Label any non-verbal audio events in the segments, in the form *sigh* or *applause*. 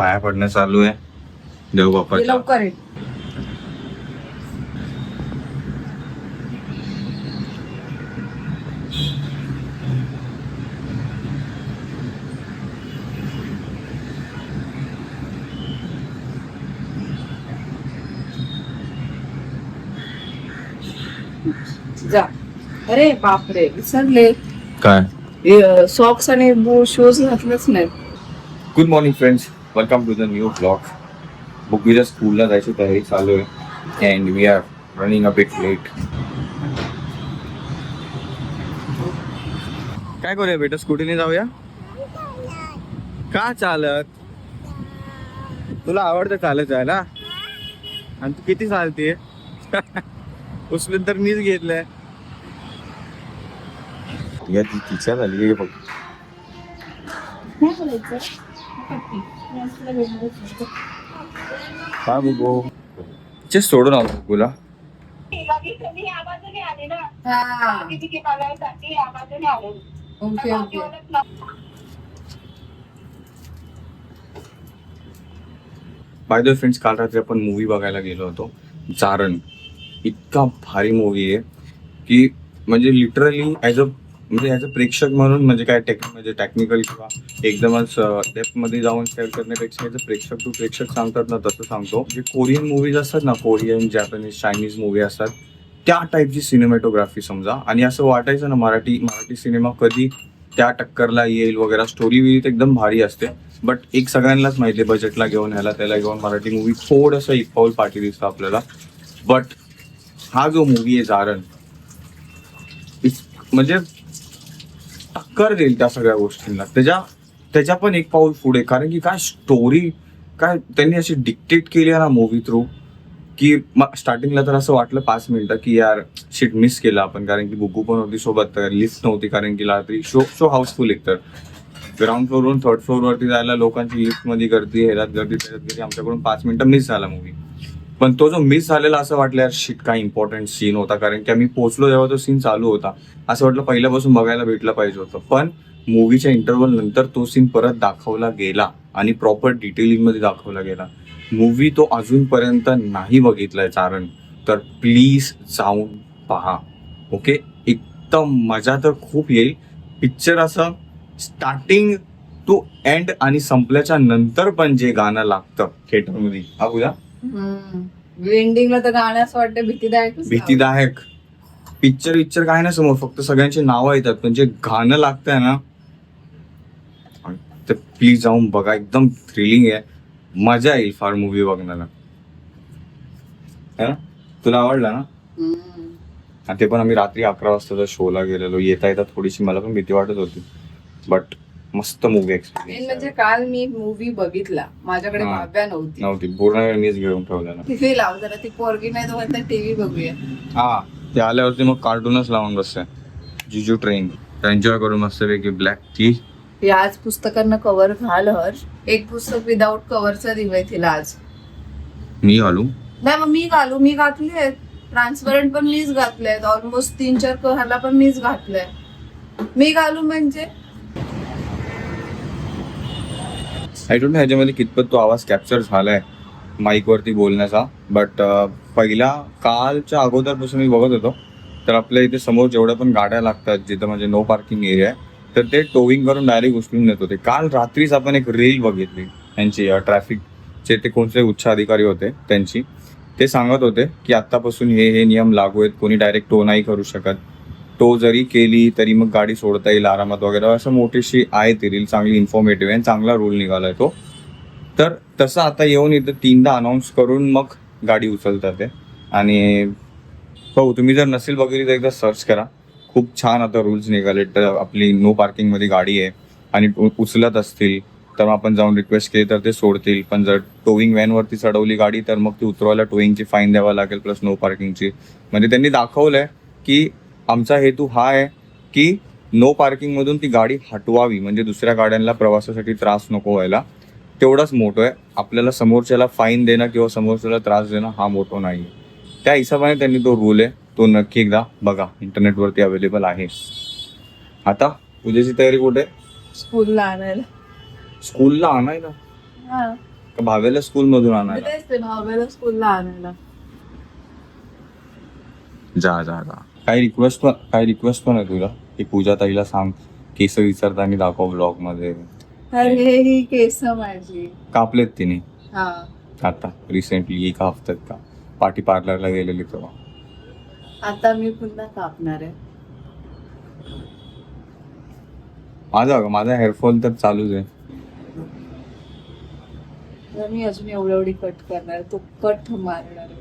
पाया पडणं चालू आहे. देव बाप्पाच्या लवकर जा. अरे बापरे विसरले. काय? सॉक्स आणि शूज घातलेच नाही. Good morning friends welcome to the new blog बुकवीच्या स्कूलला जायची तयारी चालू आहे and we are running a bit late काय करूया बेटा स्कूटीने जाऊया का चालत तुला आवडतं चालत जायला आणि तू किती चालते उचलून तर मीच घेतलंय तिच्या झाली बघ काय बघू जे सोडून आलो हा okay okay. Bye the friends काल रात्री आपण मूवी बघायला गेलो होतो. जारण इतका भारी मूवी आहे की म्हणजे लिटरली ॲज अ म्हणजे ॲज अ प्रेक्षक म्हणून म्हणजे काय टेक म्हणजे टेक्निकल किंवा एकदमच डेप्थमध्ये जाऊन शेअर करण्यापेक्षा याचं अ प्रेक्षक टू प्रेक्षक सांगतात ना तसं सांगतो. जे कोरियन मूवीज असतात ना कोरियन जॅपनीज चायनीज मूवी असतात त्या टाईपची सिनेमॅटोग्राफी समजा. आणि असं वाटायचं ना मराठी मराठी सिनेमा कधी त्या टक्करला येईल वगैरे स्टोरी विरीत एकदम भारी असते. बट एक सगळ्यांनाच माहिती आहे बजेटला घेऊन ह्याला त्याला घेऊन मराठी मूवी थोडंसं एक पाऊल पाठी दिसतं आपल्याला. बट हा जो मूवी आहे जारण इस- म्हणजे टक्कर देईल त्या सगळ्या गोष्टींना. त्याच्या त्याच्या पण एक पाऊल पुढे. कारण की काय स्टोरी काय त्यांनी अशी डिक्टेट केली आहे ना मूवी थ्रू की स्टार्टिंगला तर असं वाटलं पाच मिनिटं की यार शिट मिस केलं आपण. कारण की बुकू पण होती सोबत लिफ्ट नव्हती कारण की रात्री. शो शो हाऊसफुल एक तर. ग्राउंड फ्लोरवरून थर्ड फ्लोअरवरती जायला लोकांची लिफ्टमध्ये गर्दी हेरात गर्दी त्याच्यात गर्दी आमच्याकडून पाच मिनिटं मिस झाला मूवी पण तो जो मिस झालेला असं वाटलं यार शिट काय इम्पॉर्टंट सीन होता. कारण की आम्ही पोहोचलो जेव्हा तो सीन चालू होता. असं वाटलं पहिल्यापासून बघायला भेटलं पाहिजे होतं. पण मूवीच्या इंटरव्हल नंतर तो सीन परत दाखवला गेला आणि प्रॉपर डिटेलिंगमध्ये दाखवला गेला. मूवी तो अजूनपर्यंत नाही बघितलाय चारण. तर प्लीज जाऊन पहा. ओके एकदम मजा तर खूप येईल. पिक्चर असं स्टार्टिंग टू एंड आणि संपल्याच्या नंतर पण जे गाणं लागतं थिएटरमध्ये हा एंडिंगला तर वाटतं भीतीदायक भीतीदायक. पिक्चर पिक्चर काय ना समोर फक्त सगळ्यांची नावं येतात पण जे गाणं लागतंय ना ते प्लीज जाऊन बघा एकदम थ्रिलिंग आहे. मजा येईल फार मूवी बघण्याला. है ना? तुला आवडला ना? आणि ते पण आम्ही रात्री अकरा वाजताच्या शोला गेलेलो येता येता थोडीशी मला पण भीती वाटत होती. बट मस्त मूवी मेन एक्सपिरियन्स म्हणजे काल मी मूवी बघितला. माझ्याकडे हा. नव्हती. नव्हती. पूर्ण वेळ मीच घेऊन ठेवलेला टीव्ही लाव जरा ती पोरगी नाही तर टीव्ही बघूया. हा. ते आल्यावरती मग कार्टूनच लावून बसते जिजू ट्रेन एन्जॉय करून मस्तपैकी ब्लॅक टी याच पुस्तकांना कव्हर घाल हर एक पुस्तक विदाऊट कव्हरचं दिलंय तिला आज. मी घालू? नाही मग मी घालू. मी घातले ट्रान्सपरंट पण मीच घातले ऑलमोस्ट तीन चार ह्याला पण मीच घातलंय. मी घालू म्हणजे? आय डोंट ह्याच्यामध्ये कितपत तो आवाज कॅप्चर झालाय आहे माईकवरती बोलण्याचा. बट पहिला कालच्या अगोदरपासून मी बघत होतो. तर आपल्या इथे समोर जेवढ्या पण गाड्या लागतात जिथं म्हणजे नो पार्किंग एरिया आहे तर ते टोविंग करून डायरेक्ट उचलून नेत होते. काल रात्रीच आपण एक रील बघितली त्यांची ट्रॅफिकचे ते कोणते उच्च अधिकारी होते त्यांची. ते सांगत होते की आत्तापासून हे हे नियम लागू आहेत कोणी डायरेक्ट टो नाही करू शकत. टो जरी केली तरी मग गाडी सोडता येईल आरामात वगैरे. असं मोठीशी आहे ती रील चांगली इन्फॉर्मेटिव्ह आहे आणि चांगला रूल निघालाय तो. तर तसं आता येऊन इथं तीनदा अनाऊन्स करून मग गाडी उचलतात ते. आणि हो तुम्ही जर नसेल बघितली तर एकदा सर्च करा. खूप छान आता रूल्स निघाले तर आपली नो पार्किंगमध्ये गाडी आहे आणि उचलत असतील तर मग आपण जाऊन रिक्वेस्ट केली तर ते सोडतील. पण जर टोविंग व्हॅनवरती चढवली गाडी तर मग ती उतरवायला टोविंगची फाईन द्यावा लागेल प्लस नो पार्किंगची म्हणजे त्यांनी दाखवलं आहे की आमचा हेतू हा आहे की नो पार्किंगमधून ती गाडी हटवावी म्हणजे दुसऱ्या गाड्यांना प्रवासासाठी त्रास नको व्हायला. तेवढाच मोठं आहे. आपल्याला समोरच्याला फाईन देणं किंवा समोरच्याला त्रास देणं हा मोठो नाही त्या हिशोबाने त्यांनी तो रूल आहे. तो नक्की एकदा बघा. इंटरनेटवरती अवेलेबल आहे. आता उद्याची तयारी कुठे? स्कूलला आणायला. स्कूलला आणायला? हा. का भावेला स्कूल मधून आणायला? भावेला स्कूलला आणायला. जा जा जा. काही रिक्वेस्ट पण काही रिक्वेस्ट पण आहे तुला. की पूजा ताईला सांग. केस विचारताना दाखव ब्लॉगमध्ये अरे ही केस माझी. कापलेत तिने. हा. आता रिसेंटली एका हफ्त्यात का? पार्टी पार्लरला गेलेली तेव्हा. आता मी पुन्हा कापणार आहे. माझा अगं, माझा हेअरफॉल तर चालूच आहे. तर मी अजून एवढी एवढी कट करणार तो कट मारणार आहे.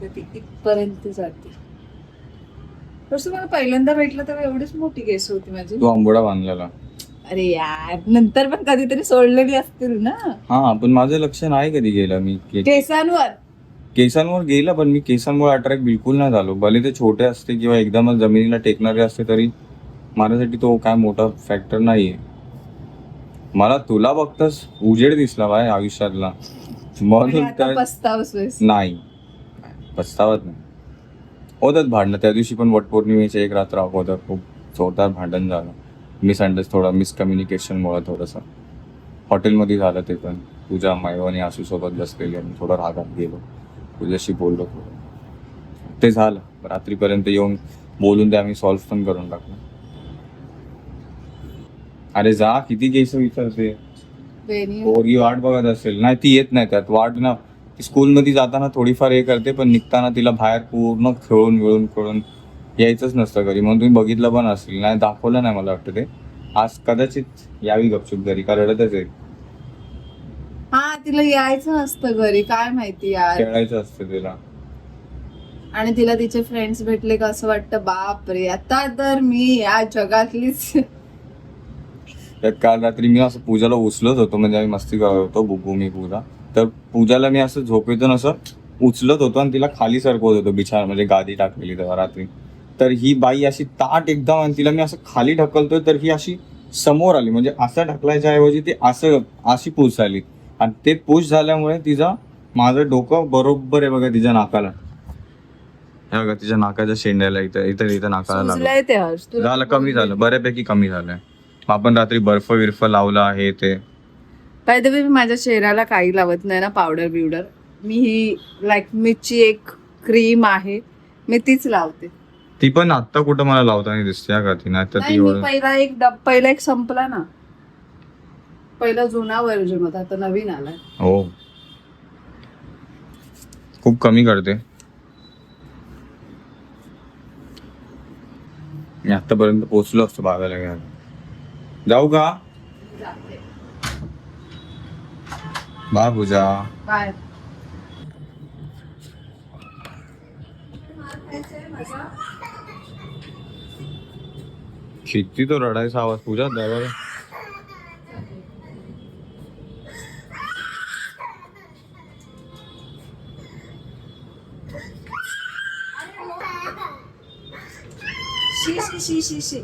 तर ती इथपर्यंत जाते. तसं मला पहिल्यांदा भेटलं तेव्हा एवढीच मोठी केस होती माझी. तो आंबोडा बांधलेला. अरे यार नंतर पण कधीतरी सोडलेली असतील ना? हा पण माझं लक्ष नाही कधी गेलं मी के- केसांवर? केसांवर गेलं पण मी केसांमुळे अट्रॅक्ट बिलकुल नाही झालो. भले ते छोटे असते किंवा एकदमच जमिनीला टेकणारे असते तरी माझ्यासाठी तो काय मोठा फॅक्टर नाहीये. मला तुला बघताच उजेड दिसला बाय आयुष्यातला. आणि म्हणून आता तर पस्तावतोयस नाही. पस्तावत नाही. होतात भांडणं. त्या दिवशी पण वटपौर्णिमेच्या एक रात्र अगोदर खूप जोरदार भांडण झालं. मिसअंडर्स थोडं मिसकम्युनिकेशनमुळे थोडंसं. हॉटेलमध्ये झालं ते पण. तुझ्या मायव आणि आसूसोबत बसलेली आणि थोडं रागात गेलो. तुझ्याशी बोललो थोडं. ते झालं. रात्रीपर्यंत येऊन बोलून ते आम्ही सॉल्व्ह पण करून टाकलं. अरे जा किती केस विचारते. पोरगी वाट बघत असेल. नाही ती येत नाही त्यात. वाट ना. स्कूलमध्ये जाताना थोडीफार हे करते पण निघताना तिला बाहेर पूर्ण खेळून मिळून खेळून यायचंच नसतं घरी. म्हणून तुम्ही बघितलं पण असेल. नाही दाखवलं नाही मला वाटतं ते. आज कदाचित यावी गपचूप घरी का रडतच आहे. हा तिला यायचं नसतं घरी. काय माहिती यार. खेळायचं असतं तिला. आणि तिला तिचे फ्रेंड्स भेटले का असं वाटतं बाप रे आता तर मी या जगातलीच. त्यात काल रात्री मी असं पूजाला उचलत होतो म्हणजे आम्ही मस्ती करत होतो बुबू मी पूजा. तर पूजाला मी असं झोपेतून असं उचलत होतो आणि तिला खाली सरकवत होतो बिछार म्हणजे गादी टाकलेली तेव्हा रात्री. तर ही बाई अशी ताट एकदम आणि तिला मी असं खाली ढकलतोय तर ही अशी समोर आली. म्हणजे असं ढकलायच्या ऐवजी ती असं अशी पूस झाली आणि ते पूस झाल्यामुळे तिचा माझं डोकं बरोबर आहे बघा तिच्या नाकाला. हे बघा तिच्या नाकाच्या शेंड्याला इथं इथं इथं नाकाला लागलं. झालं कमी झालं बऱ्यापैकी कमी झालंय. आपण रात्री बर्फ विर्फ लावला आहे ते. बाय द वे मी माझ्या चेहऱ्याला काही लावत नाही ना पावडर बिवडर. मी ही लॅक्मीची एक क्रीम आहे मी तीच लावते. ती पण आता कुठं मला लावताना दिसते का ती? नाही मी पहिला एक डब पहिला एक संपला ना. पहिला जुना वर्जन होता आता नवीन आलाय. हो. खूप कमी करते. मी आतापर्यंत पोहोचलो असतो बागायला घ्यायला. जाऊ का? बा पूजा बाय किती तो रडायचा आवाज पूजा द्यावा शी शी शी शी शी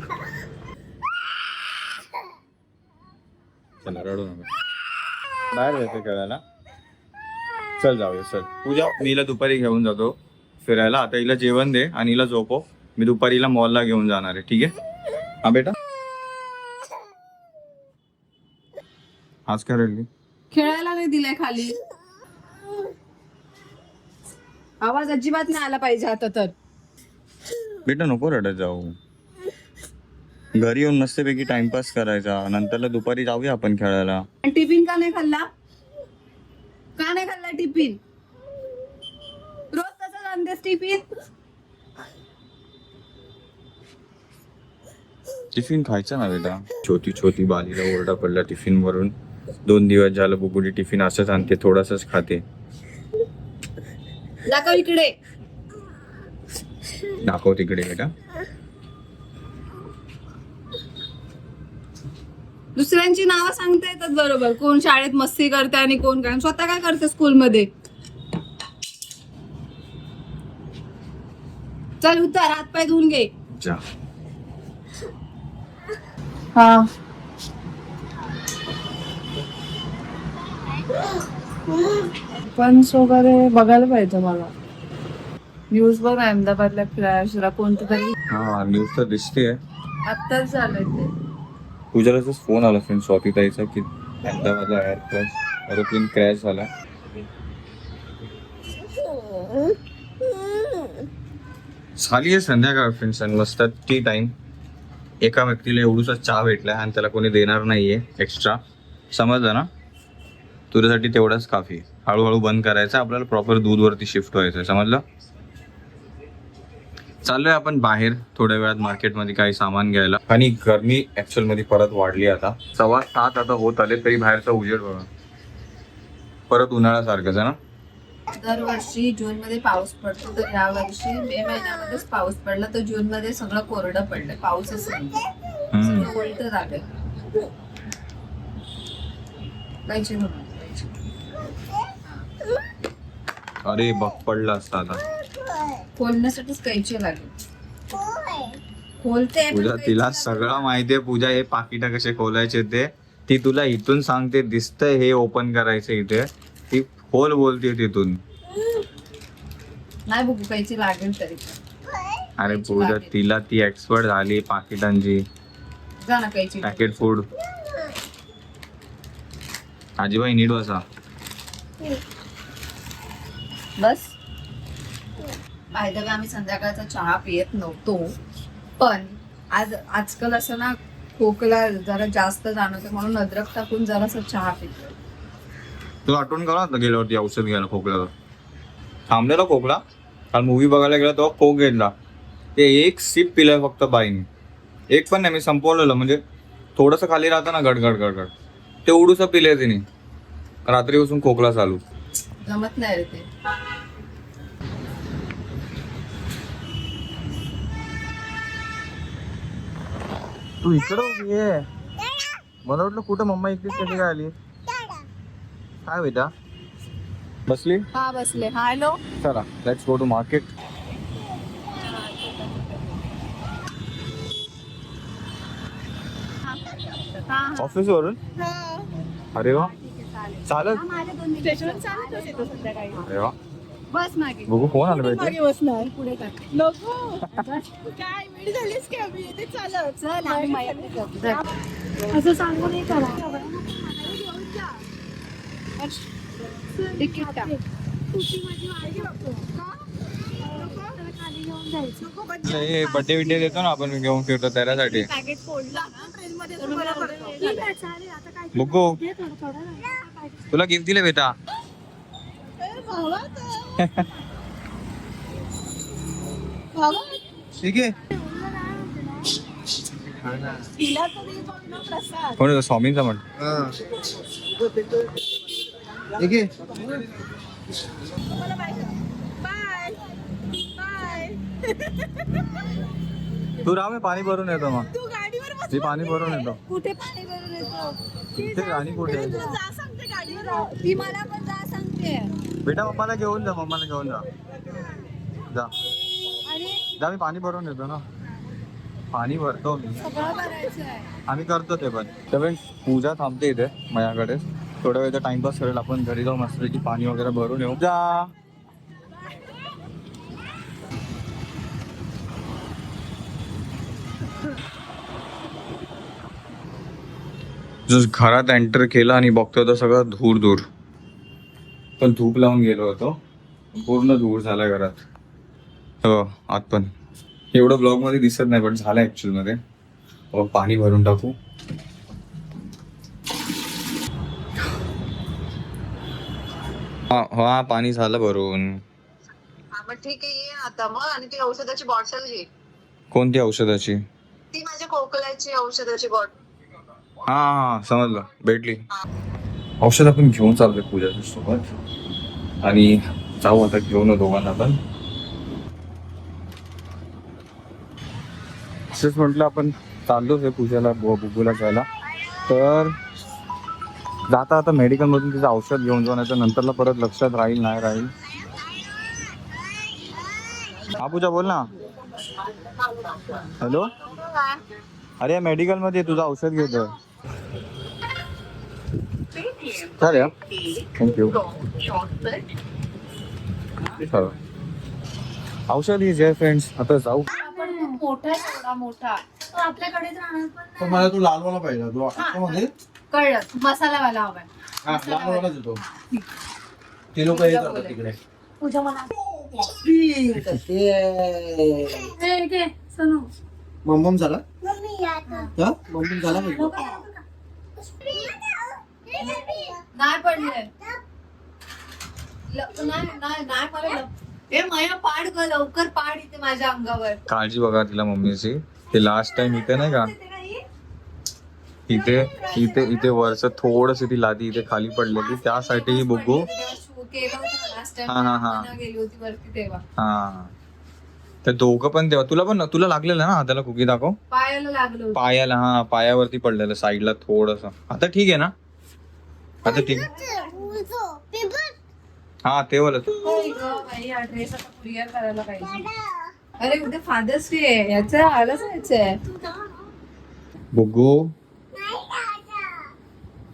चला रडू नका बाहेर जायचं खेळायला. चल जाऊया चल. पूजा मी हिला दुपारी घेऊन जातो फिरायला. आता हिला जेवण दे आणि हिला झोपव. मी दुपारीला मॉलला घेऊन जाणार आहे ठीक आहे? हा बेटा? आज काय रडली? खेळायला नाही दिलाय खाली. आवाज अजिबात नाही आला पाहिजे आता तर. बेटा नको रडत जाऊ. घरी येऊन मस्तपैकी टाइमपास करायचा. नंतरला दुपारी जाऊया आपण खेळायला. आणि टिफिन का नाही खाल्ला? का नाही खाल्ला टिफिन? रोज कसं आणतेस टिफिन? टिफिन खायचा ना बेटा. छोटी छोटी बालीला ओरडा पडला टिफिन वरून. दोन दिवस झालं बुकुडी टिफिन असंच आणते थोडासाच खाते. दाखव इकडे. दाखव तिकडे बेटा. दुसऱ्यांची नावं सांगता येतात बरोबर. कोण शाळेत मस्ती करते आणि कोण काय. स्वतः काय करते स्कूलमध्ये? चल उतर हात पाय धुवून घे. जा. हा. पंच वगैरे बघायला पाहिजे मला. न्यूज बघ अहमदाबादला फ्लॅशला कोणतं तरी हा न्यूज तर दिसते आत्ताच झालंय ते. तुझ्याला फोन आला फ्रेंड स्वाती ताईचा की अहमदाबादला एअर क्रॅश एरोप्लेन क्रॅश झाला. झाली आहे संध्याकाळ फ्रेंड्स आणि मस्त टी टाइम एका व्यक्तीला एवढूसा चहा भेटला आणि त्याला कोणी देणार नाहीये एक्स्ट्रा समजलं ना? तुझ्यासाठी तेवढाच काफी हळूहळू बंद करायचं आपल्याला प्रॉपर दूधवरती शिफ्ट व्हायचं समजलं? चाललोय आपण बाहेर थोड्या वेळात मार्केटमध्ये काही सामान घ्यायला. आणि गरमी ऍक्च्युअलमध्ये परत वाढली आता. सव्वा सात आता होत आले तरी बाहेरचा उजेड बघा. परत उन्हाळ्यासारखंच आहे ना? दरवर्षी जून मध्ये पाऊस पडतो तर या वर्षी मे महिन्यामध्येच पाऊस पडला तर जून मध्ये सगळं कोरडं पडलं पाऊसच नाही. उलट झालं म्हणून. अरे बघ पडला असता आता. खोलण्यासाठीच कैची लागेल. खोलते पण पूजा कैची तिला लागेल. सगळं माहितीये पूजा हे पाकिट कसे खोलायचे ते. ती तुला इथून सांगते. दिसतंय हे ओपन करायचं इथे. ती खोल बोलते तिथून. नाही बघू कैची लागेल तरी. पण. अरे पूजा. तिला ती एक्सपर्ट झाली पाकिटांची. जा ना कैची पॅकेट फूड आजीबाई नीट बसा. बस. पाहिजे आम्ही संध्याकाळचा चहा पियत नव्हतो. पण आज आजकाल असं ना खोकला जरा जास्त जाणवतं म्हणून अद्रक टाकून जरासा चहा पितो. तुला आठवण करा आता गेल्यावरती औषध घ्यायला खोकल्यावर थांबलेला खोकला? काल मूवी बघायला गेला तेव्हा खोक घेतला. ते एक सिप पिलाय फक्त बाईने. एक पण नाही मी संपवलेलं. म्हणजे थोडंसं खाली राहतं ना गडगड गडगड तेवढूसं पिलंय तिने. रात्रीपासून खोकला चालू. जमत नाही रे ते. तू इकडं उभी आहे. मला वाटलं कुठं मम्मा एकटीच कशी काय आली काय बेटा? बसली? हा बसले. हॅलो. चला let's go to market office वरून? अरे वा. चालत अरे वा. बस मागे. बघू कोण आलं पाहिजे *laughs* की आम्ही. चालत. चल आम्ही माहिती. असं सांगू नाही करा. तिकीट टाक. माझी. हे बड्डे बिड्डे देतो ना आपण घेऊन फिरतो काय बघू. तुला गिफ्ट दिले बेटा. ठीक आहे तिला तर दे थोडं ना प्रसाद. कोण होतं? स्वामींचा म्हण. तू राह मी पाणी भरून येतो मग. तू गाडीवर बस. मी पाणी भरून येतो. कुठे पाणी भरून येतो? राणी कुठे. ती मला पण जा सांगते. बेटा मम्माला घेऊन जा मम्माला घेऊन जा. जा. आणि जा मी पाणी भरून येतो ना. पाणी भरतो मी. आम्ही करतो ते पण. तर पूजा थांबते इथे माझ्याकडे. थोड्या वेळचा टाइमपास करेल. आपण घरी जाऊ मस्तपैकी पाणी वगैरे भरून येऊ. जा! जस घरात एंटर केलं आणि बघतो तर सगळं धूर धूर. पण धूप लावून गेलो होतो. पूर्ण धूर झाला घरात. हो आत पण. एवढं ब्लॉगमध्ये दिसत नाही पण झालं ऍक्च्युअलमध्ये. अब पाणी भरून टाकू. हा हा पाणी झालं भरून. हा ठीक आहे ये आता मग आणि ती औषधाची बॉटल घे. कोणती औषधाची? ती माझ्या खोकल्याची औषधाची बॉटल हा हा समजलं. भेटली. औषध आपण घेऊन चाललोय पूजाच्या सोबत. आणि जाऊ आता घेऊन दोघांना पण. तसेच म्हटलं आपण चाललोच आहे पूजाला बुबूला जायला. तर जाता आता मेडिकलमधून तिचं औषध घेऊन जाऊन तर नंतरला परत लक्षात राहील नाही राहील. हा पूजा बोल ना. हॅलो? अरे मेडिकलमध्ये तुझं औषध घेतोय चालेल. थँक्यू औषध घे जय फ्रेंड्स आता जाऊ. पण मोठा आहे एवढा मोठा तो आपल्याकडेच राहणार पण मला तू लालवाला पाहिजे तो मध्ये कळलं. मसालावाला हवाय हा ते लोक हे करतात तिकडे. पूजा मला. मम्मम ए, घे, सोनू. झाला? हा? मम्मम झाला पाहिजे नाही पडले. ल- नाही नाही नाही मला ल- ए मया पाड ग लवकर पाड इथे माझ्या अंगावर. काळजी बघा तिला मम्मीची. ते लास्ट टाइम इथे नाही का? इथे इथे इथे वरच थोडस ती लादी इथे खाली पडलेली त्यासाठी लास्ट हा, हा, हा. टाइम गेली होती वरती तेव्हा. हा. ते दोघं पण तेव्हा तुला पण तुला लागलेलं ना हाताला कुकी दाखव? पायाला लागलं. पायाला हा पायावरती पडलेलं साईडला थोडस. आता ठीक आहे ना? आता ठीक. हा ते हा ड्रेस आता कुरिअर करायला पाहिजे. अरे उद्या फादर्स डे आहे? याचं आलंच यायचंय बुग्गू.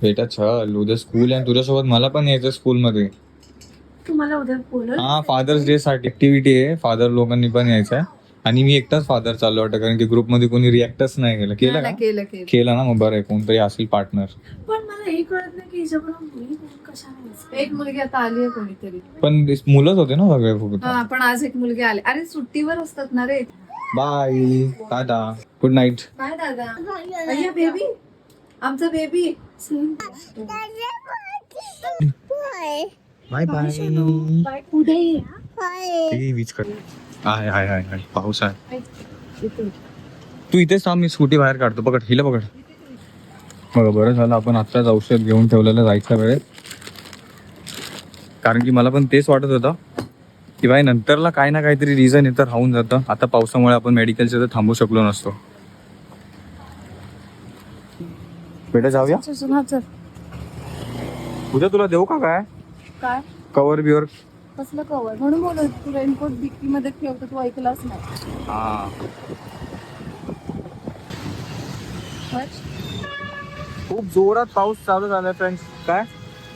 बेटा चल उद्या स्कूल आहे तुझ्यासोबत मला पण यायचं स्कूल मध्ये तू मला उद्या हा फादर्स डे साठी ऍक्टिव्हिटी आहे. फादर लोकांनी पण यायचं आहे. आणि मी एकटाच फादर चाललो वाटतं कारण की ग्रुपमध्ये कोणी रिॲक्टच नाही केलं. केलं नाही, का? केलं केलं. केलं ना मग बरं आहे कोणतरी असेल पार्टनर पण मला हे कळत नाही की कशाने दिसते. एक मुलगी आता आली आहे कोणीतरी. पण मुलंच होते ना सगळे फक्त. हा पण आज एक मुलगी आली. अरे सुट्टीवर असतात ना रे. बाय टाटा. गुड नाईट काय दादा. अय्या बेबी आमचा बेबी बाय बाय उद्या ये हा. वीज कर आहे हाय हाय पाऊस आहे. तू इथेच थांब मी स्कूटी बाहेर काढतो. पकड हिला पकड. बघा बरं झालं आपण आत्ताच औषध घेऊन ठेवलेलं जायच्या वेळेत. कारण की मला पण तेच वाटत होतं की बाई नंतरला काही ना काहीतरी रिझन इथं राहून जातं. आता पावसामुळे आपण मेडिकलच्या इथं थांबू शकलो नसतो. बेटा जाऊया? हा. उद्या तुला देऊ का काय? काय? कवर बिवर कसलं कवर म्हणून बोलत तू रेनकोट डिक्की मध्ये ठेवतो तू ऐकलाच नाही. हा. खूप जोरात पाऊस चालू झालाय फ्रेंड्स काय?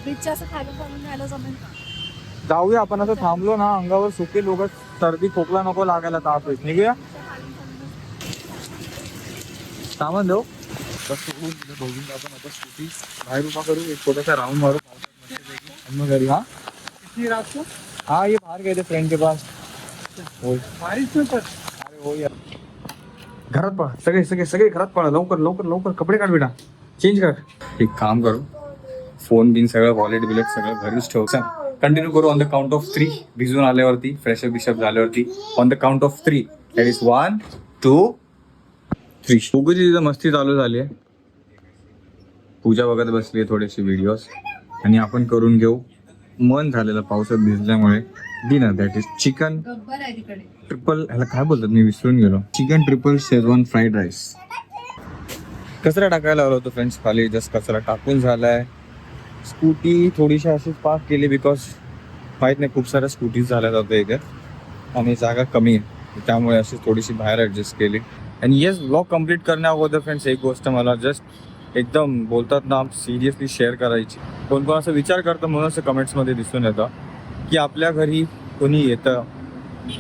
बीचच्या असं खाली घालून जायला जमेल का? जाऊया आपण असं थांबलो ना अंगावर सुके लोक सर्दी खोकला नको लागायला ताप येत. निघूया? सामान देऊ. तिथे दोघींना आपण आता स्कूटी बाहेर उभा करू एक छोटासा राऊंड मारू. आणि मग घरी हा? किती रात हाँ ये बाहर गए थे फ्रेंड के पास। बारिश में अरे हो यार। घरात पळा सगळे सगळे सगळे घरात पळा लवकर लवकर लवकर कपडे काढ बेटा। चेंज कर। एक काम करू। फोन बिन सगळं वॉलेट बिलेट सगळं घरीच ठेव कंटिन्यू करू on the count of three भिजून आल्यावरती फ्रेशअप बिशअप झाल्यावरती. On the count of three that is one two three उगूची तिथं मस्ती चालू झाली आहे. पूजा बघत बसली आहे थोडेसे व्हिडिओज आणि आपण करून घेऊ. मन झालेलं पावसात भिजल्यामुळे dinner that is chicken triple ह्याला काय बोलतात? मी विसरून गेलो. Chicken triple schezwan fried rice. कचरा टाकायला आलो होतो फ्रेंड्स खाली जस्ट कचरा टाकून झालाय. स्कूटी थोडीशी अशीच पार्क केली बिकॉज माहीत नाही खूप साऱ्या स्कूटीज झाल्या जातं इथे. आणि जागा कमी आहे. त्यामुळे अशी थोडीशी बाहेर ॲडजस्ट केली. आणि येस ब्लॉग कंप्लीट करण्या अगोदर फ्रेंड्स एक गोष्ट मला जस्ट एकदम बोलतात ना सिरियसली शेअर करायची. कोण कोण असं विचार करतं म्हणून असं कमेंट्समध्ये दिसून येतं की आपल्या घरी कोणी येतं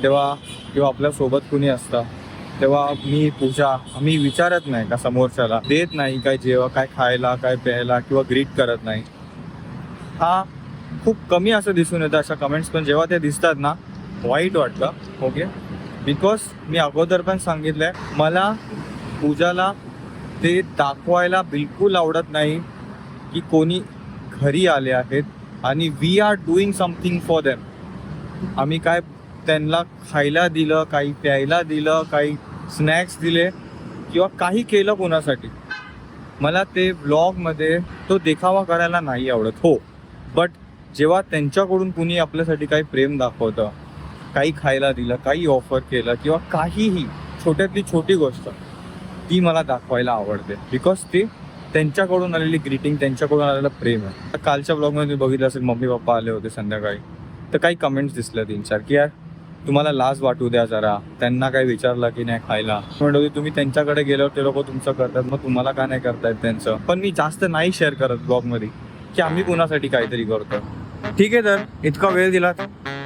तेव्हा किंवा आपल्यासोबत कुणी असतं तेव्हा मी पूजा आम्ही विचारत नाही का समोरच्याला देत नाही काय जेव्हा काय खायला काय प्यायला किंवा ग्रीट करत नाही. हा खूप कमी असं दिसून येतं अशा कमेंट्स पण जेव्हा ते दिसतात ना वाईट वाटतं ओके बिकॉज मी अगोदर पण सांगितलंय मला पूजाला ते दाखवायला बिलकुल आवडत नाही की कोणी घरी आले आहेत आणि we are doing something for them आम्ही काय त्यांना खायला दिलं काही प्यायला दिलं काही स्नॅक्स दिले किंवा काही केलं कोणासाठी. मला ते ब्लॉगमध्ये तो देखावा करायला नाही आवडत हो. बट जेव्हा त्यांच्याकडून कुणी आपल्यासाठी काही प्रेम दाखवतं काही खायला दिलं काही ऑफर केलं किंवा काहीही छोट्यातली छोटी गोष्ट ती मला दाखवायला आवडते. बिकॉज ते त्यांच्याकडून आलेली ग्रीटिंग त्यांच्याकडून आलेलं प्रेम आहे. कालच्या ब्लॉगमध्ये तुम्ही बघितलं असेल मम्मी पप्पा आले होते संध्याकाळी. तर काही कमेंट्स दिसल्या तीन चार की यार तुम्हाला लाज वाटू द्या जरा. त्यांना काही विचारलं की नाही खायला. म्हणत होते तुम्ही त्यांच्याकडे गेल्यावर ते लोक तुमचं करतात मग तुम्हाला का नाही करतायत त्यांचं? पण मी जास्त नाही शेअर करत ब्लॉगमध्ये की आम्ही कुणासाठी काहीतरी करतो ठीक आहे तर इतका वेळ दिलात.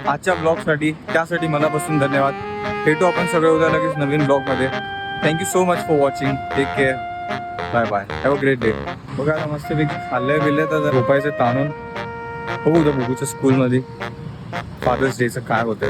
आजच्या ब्लॉगसाठी त्यासाठी मनापासून धन्यवाद. भेटू आपण सगळे उद्या लगेच नवीन ब्लॉगमध्ये thank you so much for watching take care bye bye have a great day बघा आता मस्तपैकी खाल्लं बिल्लं तर झोपायचं ताणून हो उद्या बघूच्या स्कूलमध्ये फादर्स डेचं काय होतंय.